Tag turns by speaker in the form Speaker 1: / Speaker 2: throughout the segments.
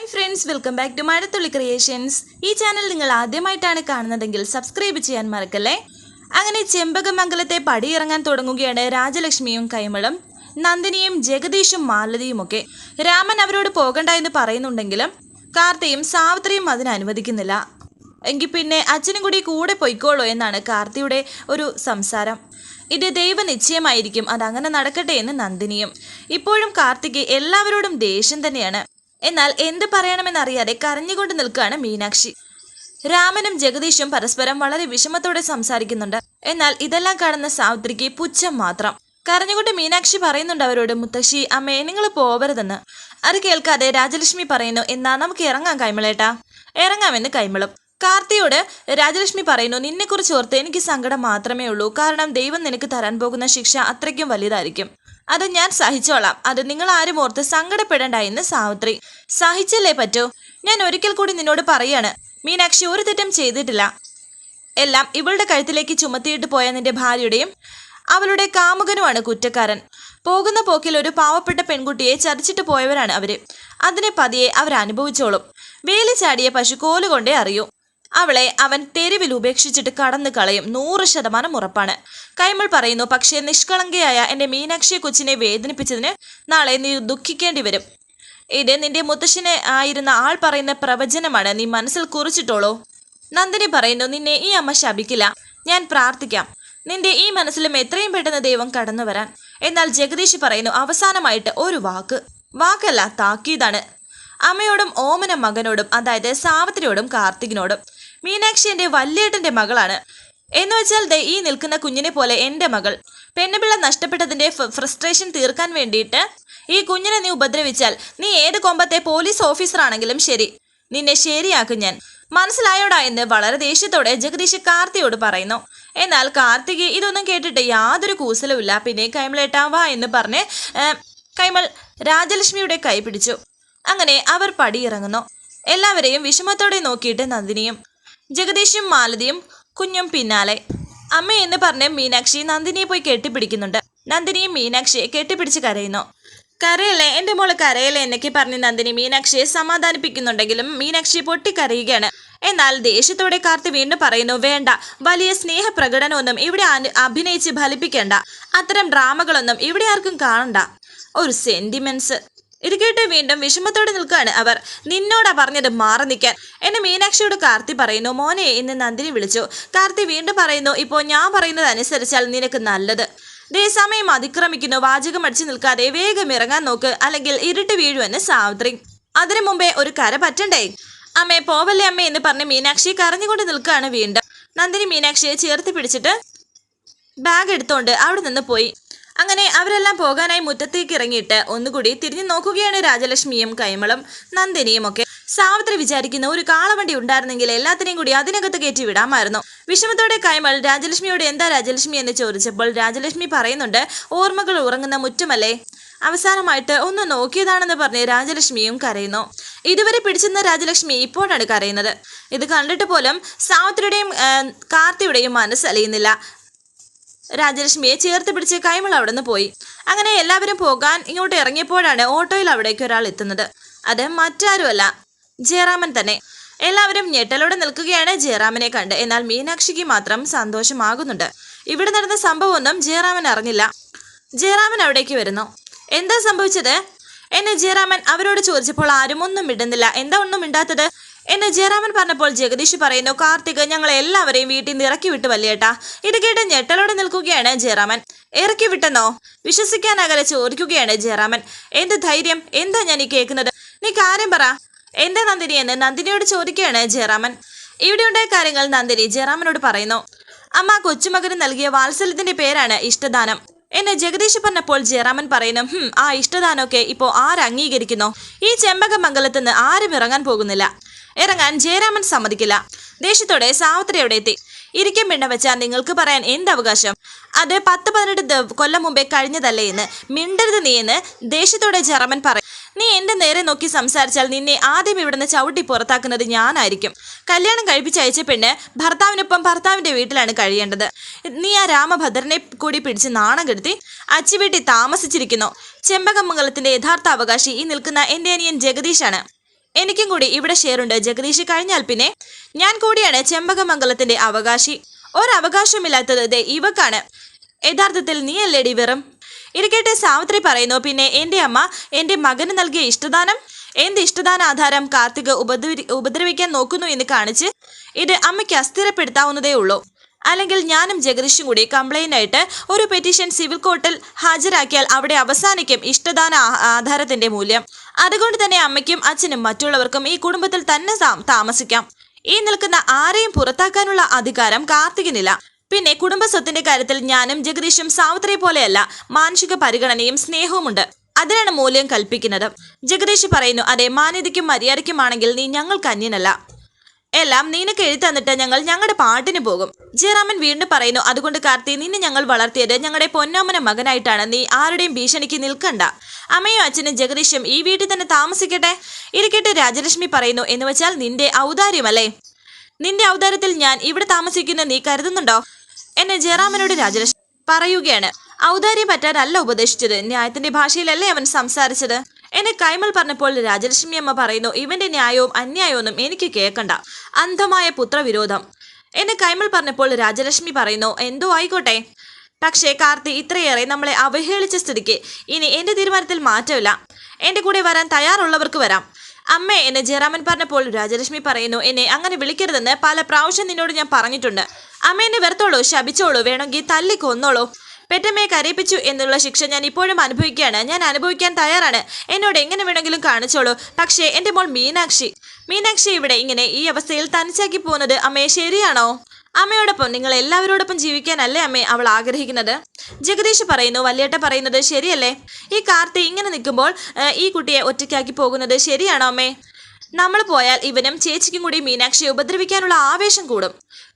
Speaker 1: Hi friends welcome back to Mazhathulli Creations ഈ channel നിങ്ങൾ ആദ്യമായിട്ടാണ് കാണുന്നതെങ്കിൽ സബ്സ്ക്രൈബ് ചെയ്യാൻ മറക്കല്ലേ? അങ്ങനെ ചെമ്പകമംഗലത്തെ പടിയിറങ്ങാൻ തുടങ്ങുകയാണ് രാജലക്ഷ്മിയും കൈമളും. നന്ദിനിയും ജഗദീഷും മാലതിയുമൊക്കെ രാമൻ അവരോട് പോകണ്ട എന്ന് പറയുന്നുണ്ടെങ്കിലും കാർത്തിയും സാവിത്രിയും അതിന് അനുവദിക്കുന്നില്ല. എങ്കിൽ പിന്നെ അച്ഛനും കൂടി കൂടെ പൊയ്ക്കോളൂ എന്നാണ് കാർത്തിയുടെ ഒരു സംസാരം. ഇത് ദൈവനിശ്ചയമായിരിക്കും അതങ്ങനെ നടക്കട്ടെ എന്ന് നന്ദിനിയും. ഇപ്പോഴും കാർത്തിക്ക് എല്ലാവരോടും ദേഷ്യം തന്നെയാണ്. എന്നാൽ എന്ത് പറയണമെന്നറിയാതെ കരഞ്ഞുകൊണ്ട് നിൽക്കുകയാണ് മീനാക്ഷി. രാമനും ജഗദീഷും പരസ്പരം വളരെ വിഷമത്തോടെ സംസാരിക്കുന്നുണ്ട്. എന്നാൽ ഇതെല്ലാം കാണുന്ന സാവിത്രിക്ക് പുച്ഛം മാത്രം. കരഞ്ഞുകൊണ്ട് മീനാക്ഷി പറയുന്നുണ്ട് അവരോട് മുത്തശ്ശി അമ്മേ നിങ്ങൾ പോവരുതെന്ന്. അത് കേൾക്കാതെ രാജലക്ഷ്മി പറയുന്നു എന്നാ നമുക്ക് ഇറങ്ങാം കൈമളേട്ടാ. ഇറങ്ങാമെന്ന് കൈമളും. കാർത്തിയോട് രാജലക്ഷ്മി പറയുന്നു നിന്നെക്കുറിച്ച് ഓർത്ത് എനിക്ക് സങ്കടം മാത്രമേ ഉള്ളൂ. കാരണം ദൈവം നിനക്ക് തരാൻ പോകുന്ന ശിക്ഷ അത്രയ്ക്കും വലുതായിരിക്കും അത് ഞാൻ സഹിച്ചോളാം. അത് നിങ്ങൾ ആരും ഓർത്ത് സങ്കടപ്പെടേണ്ട എന്ന് സാവിത്രി. സഹിച്ചല്ലേ പറ്റൂ? ഞാൻ ഒരിക്കൽ കൂടി നിന്നോട് പറയാണ് മീനാക്ഷി ഒരു തെറ്റും ചെയ്തിട്ടില്ല. എല്ലാം ഇവളുടെ കഴുത്തിലേക്ക് ചുമത്തിയിട്ട് പോയ നിന്റെ ഭാര്യയുടെയും അവളുടെ കാമുകനുമാണ് കുറ്റക്കാരൻ. പോകുന്ന പോക്കിൽ ഒരു പാവപ്പെട്ട പെൺകുട്ടിയെ ചതിച്ചിട്ട് പോയവരാണ് അവർ. അതിനെ പതിയെ അവരനുഭവിച്ചോളും. വേലി ചാടിയ പശു കോലുകൊണ്ടേ അറിയൂ. അവളെ അവൻ തെരുവിൽ ഉപേക്ഷിച്ചിട്ട് കടന്നു കളയും. നൂറ് ശതമാനം ഉറപ്പാണ്. കൈമൾ പറയുന്നു പക്ഷേ നിഷ്കളങ്കയായ എന്റെ മീനാക്ഷി കൊച്ചിനെ വേദനിപ്പിച്ചതിന് നാളെ നീ ദുഃഖിക്കേണ്ടി വരും. ഇത് നിന്റെ മുത്തശ്ശനെ ആയിരുന്ന ആൾ പറയുന്ന പ്രവചനമാണ്. നീ മനസ്സിൽ കുറിച്ചിട്ടോളൂ. നന്ദിനി പറയുന്നു നിന്നെ ഈ അമ്മ ശപിക്കില്ല. ഞാൻ പ്രാർത്ഥിക്കാം. നിന്റെ ഈ മനസ്സിലും എത്രയും പെട്ടെന്ന് ദൈവം കടന്നു വരാൻ. എന്നാൽ ജഗദീഷ് പറയുന്നു അവസാനമായിട്ട് ഒരു വാക്ക്. വാക്കല്ല താക്കീതാണ്. അമ്മയോടും ഓമന മകനോടും അതായത് സാവത്രിയോടും കാർത്തികിനോടും. മീനാക്ഷി എന്റെ മകളാണ്. എന്ന് വെച്ചാൽ ദേ ഈ നിൽക്കുന്ന കുഞ്ഞിനെ പോലെ എന്റെ മകൾ. പെണ്ണുപിള്ള നഷ്ടപ്പെട്ടതിന്റെ ഫ്രസ്ട്രേഷൻ തീർക്കാൻ വേണ്ടിയിട്ട് ഈ കുഞ്ഞിനെ നീ ഉപദ്രവിച്ചാൽ നീ ഏത് കൊമ്പത്തെ പോലീസ് ഓഫീസറാണെങ്കിലും ശരി. നിന്നെ ശരിയാക്കും ഞാൻ. മനസ്സിലായോടാ എന്ന് വളരെ ദേഷ്യത്തോടെ ജഗദീഷ് കാർത്തിയോട് പറയുന്നു. എന്നാൽ കാർത്തിക് ഇതൊന്നും കേട്ടിട്ട് യാതൊരു കൂസലുമില്ല പിന്നെ കൈമളേട്ടാ എന്ന് പറഞ്ഞ് കൈമൾ രാജലക്ഷ്മിയുടെ കൈ പിടിച്ചു. അങ്ങനെ അവർ പടിയിറങ്ങുന്നു. എല്ലാവരെയും വിഷമത്തോടെ നോക്കിയിട്ട് നന്ദിനിയും ജഗദീഷും മാലതിയും കുഞ്ഞും പിന്നാലെ. അമ്മ എന്ന് പറഞ്ഞ് മീനാക്ഷി നന്ദിനിയെ പോയി കെട്ടിപ്പിടിക്കുന്നുണ്ട്. നന്ദിനിയും മീനാക്ഷിയെ കെട്ടിപ്പിടിച്ച് കരയുന്നു. കരയല്ലേ? എന്റെ മോൾ കരയല്ലേ? എന്നൊക്കെ പറഞ്ഞ് നന്ദിനി മീനാക്ഷിയെ സമാധാനിപ്പിക്കുന്നുണ്ടെങ്കിലും മീനാക്ഷി പൊട്ടിക്കരയുകയാണ്. എന്നാൽ ദേഷ്യത്തോടെ കാർത്തി വീണ്ടും പറയുന്നു വേണ്ട. വലിയ സ്നേഹപ്രകടനമൊന്നും ഇവിടെ അഭിനയിച്ച് ഫലിപ്പിക്കേണ്ട. അത്തരം ഡ്രാമകളൊന്നും ഇവിടെ ആർക്കും കാണണ്ട. ഒരു സെന്റിമെന്റ്സ്. ഇത് കേട്ട് വീണ്ടും വിഷമത്തോടെ നിൽക്കുകയാണ് അവർ. നിന്നോടാ പറഞ്ഞത് മാറി നിൽക്കാൻ. എന്നെ മീനാക്ഷിയോട് കാർത്തി പറയുന്നു മോനെ എന്ന് നന്ദിനി വിളിച്ചു. കാർത്തി വീണ്ടും പറയുന്നു ഇപ്പോൾ ഞാൻ പറയുന്നത് അനുസരിച്ചാൽ നിനക്ക് നല്ലത്. സമയം അതിക്രമിക്കുന്നു. വാചകം അടിച്ചു നിൽക്കാതെ വേഗം ഇറങ്ങാൻ നോക്ക്. അല്ലെങ്കിൽ ഇരുട്ട് വീഴുമെന്ന് സാവിത്രി. അതിനു മുമ്പേ ഒരു കര പറ്റണ്ടേ? അമ്മേ പോവല്ലേ അമ്മേ എന്ന് പറഞ്ഞ് മീനാക്ഷി കരഞ്ഞുകൊണ്ട് നിൽക്കുകയാണ് വീണ്ടും. നന്ദിനി മീനാക്ഷിയെ ചേർത്ത് പിടിച്ചിട്ട് ബാഗ് എടുത്തോണ്ട് അവിടെ നിന്ന് പോയി. അങ്ങനെ അവരെല്ലാം പോകാനായി മുറ്റത്തേക്ക് ഇറങ്ങിയിട്ട് ഒന്നുകൂടി തിരിഞ്ഞു നോക്കുകയാണ് രാജലക്ഷ്മിയും കൈമളും നന്ദിനിയും ഒക്കെ. സാവിത്രി വിചാരിക്കുന്ന ഒരു കാളവണ്ടി ഉണ്ടായിരുന്നെങ്കിൽ എല്ലാത്തിനെയും കൂടി അതിനകത്ത് കയറ്റി വിടാമായിരുന്നു. വിഷമത്തോടെ കൈമൾ രാജലക്ഷ്മിയോട് എന്താ രാജലക്ഷ്മി? എന്ന് ചോദിച്ചപ്പോൾ രാജലക്ഷ്മി പറയുന്നുണ്ട് ഓർമ്മകൾ ഉറങ്ങുന്ന മുറ്റുമല്ലേ? അവസാനമായിട്ട് ഒന്ന് നോക്കിയതാണെന്ന് പറഞ്ഞ് രാജലക്ഷ്മിയും കരയുന്നു. ഇതുവരെ പിടിച്ചെന്ന രാജലക്ഷ്മി ഇപ്പോഴാണ് കരയുന്നത്. ഇത് കണ്ടിട്ട് പോലും സാവിത്രിയുടെയും കാർത്തിയുടെയും മനസ്സലിയുന്നില്ല രാജലക്ഷ്മിയെ ചേർത്ത് പിടിച്ച് കൈമൾ അവിടെ നിന്ന് പോയി. അങ്ങനെ എല്ലാവരും പോകാൻ ഇങ്ങോട്ട് ഇറങ്ങിയപ്പോഴാണ് ഓട്ടോയിൽ അവിടേക്ക് ഒരാൾ എത്തുന്നത്. അത് മറ്റാരുമല്ല ജയറാമൻ തന്നെ. എല്ലാവരും ഞെട്ടലോടെ നിൽക്കുകയാണ് ജയറാമനെ കണ്ട്. എന്നാൽ മീനാക്ഷിക്ക് മാത്രം സന്തോഷമാകുന്നുണ്ട്. ഇവിടെ നടന്ന സംഭവമൊന്നും ജയറാമൻ അറിഞ്ഞില്ല. ജയറാമൻ അവിടേക്ക് വരുന്നു. എന്താ സംഭവിച്ചത്? എന്നെ ജയറാമൻ അവരോട് ചോദിച്ചപ്പോൾ ആരും ഒന്നും മിണ്ടുന്നില്ല. എന്താ ഒന്നും മിണ്ടാത്തത്? എന്നെ ജയറാമൻ പറഞ്ഞപ്പോൾ ജഗദീഷ് പറയുന്നു കാർത്തിക് ഞങ്ങൾ എല്ലാവരെയും വീട്ടിൽ നിന്ന് ഇറക്കി വിട്ടു വല്യേട്ടാ. ഇത് കേട്ട് ഞെട്ടലോടെ നിൽക്കുകയാണ് ജയറാമൻ. ഇറക്കി വിട്ടെന്നോ? വിശ്വസിക്കാനകലെ ചോദിക്കുകയാണ് ജയറാമൻ. എന്ത് ധൈര്യം? എന്താ ഞാൻ ഈ കേൾക്കുന്നത്? നീ കാര്യം പറ. എന്താ നന്ദിനി എന്ന് നന്ദിനിയോട് ചോദിക്കുകയാണ് ജയറാമൻ. ഇവിടെയുണ്ടായ കാര്യങ്ങൾ നന്ദിനി ജയറാമനോട് പറയുന്നു. അമ്മ കൊച്ചുമകന് നൽകിയ വാത്സല്യത്തിന്റെ പേരാണ് ഇഷ്ടദാനം. എന്നെ ജഗദീഷ് പറഞ്ഞപ്പോൾ ജയറാമൻ പറയുന്നു ഹും ആ ഇഷ്ടദാനമൊക്കെ ഇപ്പോ ആര് അംഗീകരിക്കുന്നു? ഈ ചെമ്പകമംഗലത്ത് നിന്ന് ആരും ഇറങ്ങാൻ പോകുന്നില്ല. ഇറങ്ങാൻ ജയരാമൻ സമ്മതിക്കില്ല. ദേഷ്യത്തോടെ സാവിത്രി അവിടെ എത്തി. ഇരിക്കും പിണ്ട വെച്ചാൽ നിങ്ങൾക്ക് പറയാൻ എന്ത് അവകാശം? അത് പത്ത് പതിനെട്ട് കൊല്ലം മുമ്പേ കഴിഞ്ഞതല്ലേ എന്ന് മിണ്ടരുത് നീ എന്ന് ദേഷ്യത്തോടെ ജർമ്മൻ പറയും. നീ എന്റെ നേരെ നോക്കി സംസാരിച്ചാൽ നിന്നെ ആദ്യം ഇവിടുന്ന് ചവിട്ടി പുറത്താക്കുന്നത് ഞാനായിരിക്കും. കല്യാണം കഴിപ്പിച്ചയച്ച പെണ്ണ് ഭർത്താവിനൊപ്പം ഭർത്താവിന്റെ വീട്ടിലാണ് കഴിയേണ്ടത്. നീ ആ രാമഭദ്രനെ കൂടി പിടിച്ച് നാണം കെടുത്തി അച്ചുവീട്ടി താമസിച്ചിരിക്കുന്നു. ചെമ്പകമംഗലത്തിന്റെ യഥാർത്ഥ അവകാശി ഈ നിൽക്കുന്ന എന്റെ അനിയൻ ജഗദീഷാണ്. എനിക്കും കൂടി ഇവിടെ ഷെയറുണ്ട് ജഗദീഷ് കഴിഞ്ഞാൽ പിന്നെ ഞാൻ കൂടിയാണ് ചെമ്പകമംഗലത്തിന്റെ അവകാശി. ഒരവകാശമില്ലാത്തത് ദേ ഇവക്കാണ്. യഥാർത്ഥത്തിൽ നീ അല്ലേടി വെറും? ഇരിക്കട്ടെ സാവിത്രി പറയുന്നു പിന്നെ എന്റെ അമ്മ എന്റെ മകന് നൽകിയ ഇഷ്ടദാനം? എന്ത് ഇഷ്ടദാന ആധാരം കാർത്തിക് ഉപദ്രവി ഉപദ്രവിക്കാൻ നോക്കുന്നു എന്ന് കാണിച്ച് ഇത് അമ്മയ്ക്ക് അസ്ഥിരപ്പെടുത്താവുന്നതേ ഉള്ളൂ അല്ലെങ്കിൽ ഞാനും ജഗദീഷും കൂടി കംപ്ലൈന്റ് ആയിട്ട് ഒരു പെറ്റീഷൻ സിവിൽ കോർട്ടിൽ ഹാജരാക്കിയാൽ അവിടെ അവസാനിക്കും ഇഷ്ടദാന ആധാരത്തിന്റെ മൂല്യം. അതുകൊണ്ട് തന്നെ അമ്മയ്ക്കും അച്ഛനും മറ്റുള്ളവർക്കും ഈ കുടുംബത്തിൽ തന്നെ താമസിക്കാം. ഈ നിൽക്കുന്ന ആരെയും പുറത്താക്കാനുള്ള അധികാരം കാർത്തികിനില്ല പിന്നെ കുടുംബസ്വത്തിന്റെ കാര്യത്തിൽ ഞാനും ജഗദീഷും സാവിത്രി പോലെയല്ല മാനുഷിക പരിഗണനയും സ്നേഹവും ഉണ്ട്. അതിനാണ് മൂല്യം കൽപ്പിക്കുന്നത്. ജഗദീഷ് പറയുന്നു അതെ മാന്യതയ്ക്കും മര്യാദയ്ക്കുമാണെങ്കിൽ നീ ഞങ്ങൾക്ക് അന്യനല്ല. എല്ലാം നിനക്ക് എഴുതി തന്നിട്ട് ഞങ്ങൾ ഞങ്ങളുടെ പാട്ടിന് പോകും. ജയറാമൻ വീണ്ടും പറയുന്നു അതുകൊണ്ട് കാർത്തി നിന്നെ ഞങ്ങൾ വളർത്തിയത് ഞങ്ങളുടെ പൊന്നോമന മകനായിട്ടാണ്. നീ ആരുടെയും ഭീഷണിക്ക് നിൽക്കണ്ട. അമ്മയും അച്ഛനും ജഗദീഷും ഈ വീട്ടിൽ തന്നെ താമസിക്കട്ടെ? ഇരിക്കട്ടെ രാജലക്ഷ്മി പറയുന്നു എന്ന് വെച്ചാൽ നിന്റെ ഔദാര്യമല്ലേ? നിന്റെ ഔദാര്യത്തിൽ ഞാൻ ഇവിടെ താമസിക്കുന്ന നീ കരുതുന്നുണ്ടോ? എന്നെ ജയറാമനോട് രാജലക്ഷ്മി പറയുകയാണ്. ഔദാര്യം പറ്റാനല്ല ഉപദേശിച്ചത്. ന്യായത്തിന്റെ ഭാഷയിലല്ലേ അവൻ സംസാരിച്ചത്? എന്നെ കൈമൽ പറഞ്ഞപ്പോൾ രാജലക്ഷ്മി അമ്മ പറയുന്നു ഇവന്റെ ന്യായവും അന്യായവും എനിക്ക് കേൾക്കണ്ട. അന്ധമായ പുത്രവിരോധം. എന്നെ കൈമൾ പറഞ്ഞപ്പോൾ രാജലക്ഷ്മി പറയുന്നു എന്തോ ആയിക്കോട്ടെ. പക്ഷേ കാർത്തി ഇത്രയേറെ നമ്മളെ അവഹേളിച്ച സ്ഥിതിക്ക് ഇനി എന്റെ തീരുമാനത്തിൽ മാറ്റമില്ല. എന്റെ കൂടെ വരാൻ തയ്യാറുള്ളവർക്ക് വരാം. അമ്മേ എന്നെ ജയറാമൻ പറഞ്ഞപ്പോൾ രാജലക്ഷ്മി പറയുന്നു എന്നെ അങ്ങനെ വിളിക്കരുതെന്ന് പല പ്രാവശ്യം നിന്നോട് ഞാൻ പറഞ്ഞിട്ടുണ്ട്. അമ്മ എന്നെ വെറുത്തോളൂ ശപിച്ചോളൂ വേണമെങ്കിൽ തല്ലി കൊന്നോളൂ പെറ്റമ്മയെ കരയിപ്പിച്ചു എന്നുള്ള ശിക്ഷ ഞാൻ ഇപ്പോഴും അനുഭവിക്കുകയാണ്. ഞാൻ അനുഭവിക്കാൻ തയ്യാറാണ്. എന്നോട് എങ്ങനെ വേണമെങ്കിലും കാണിച്ചോളൂ. പക്ഷേ എന്റെ മോൾ മീനാക്ഷി മീനാക്ഷി ഇവിടെ ഇങ്ങനെ ഈ അവസ്ഥയിൽ തനിച്ചാക്കി പോകുന്നത് അമ്മയെ ശരിയാണോ? അമ്മയോടൊപ്പം നിങ്ങൾ എല്ലാവരോടൊപ്പം ജീവിക്കാനല്ലേ അമ്മേ അവൾ ആഗ്രഹിക്കുന്നത്? ജഗദീഷ് പറയുന്നു വല്യേട്ട പറയുന്നത് ശരിയല്ലേ? ഈ കാർത്തി ഇങ്ങനെ നിൽക്കുമ്പോൾ ഈ കുട്ടിയെ ഒറ്റയ്ക്കാക്കി പോകുന്നത് ശരിയാണോ അമ്മേ? നമ്മൾ പോയാൽ ഇവനും ചേച്ചിക്കും കൂടി മീനാക്ഷിയെ ഉപദ്രവിക്കാനുള്ള ആവേശം കൂടും.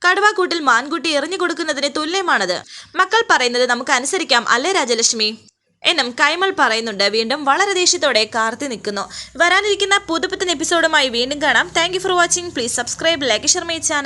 Speaker 1: കടുവാക്കൂട്ടിൽ മാൻകുട്ടി എറിഞ്ഞു കൊടുക്കുന്നതിന് തുല്യമാണത്. മക്കൾ പറയുന്നത് നമുക്ക് അനുസരിക്കാം അല്ലേ രാജലക്ഷ്മി? എന്നും കൈമൾ പറയുന്നുണ്ട്. വീണ്ടും വളരെ ദേഷ്യത്തോടെ കാർത്തി നിൽക്കുന്നു. വരാനിരിക്കുന്ന പുതുപുത്തൻ എപ്പിസോഡുമായി വീണ്ടും കാണാം. Thank for watching please subscribe like share my channel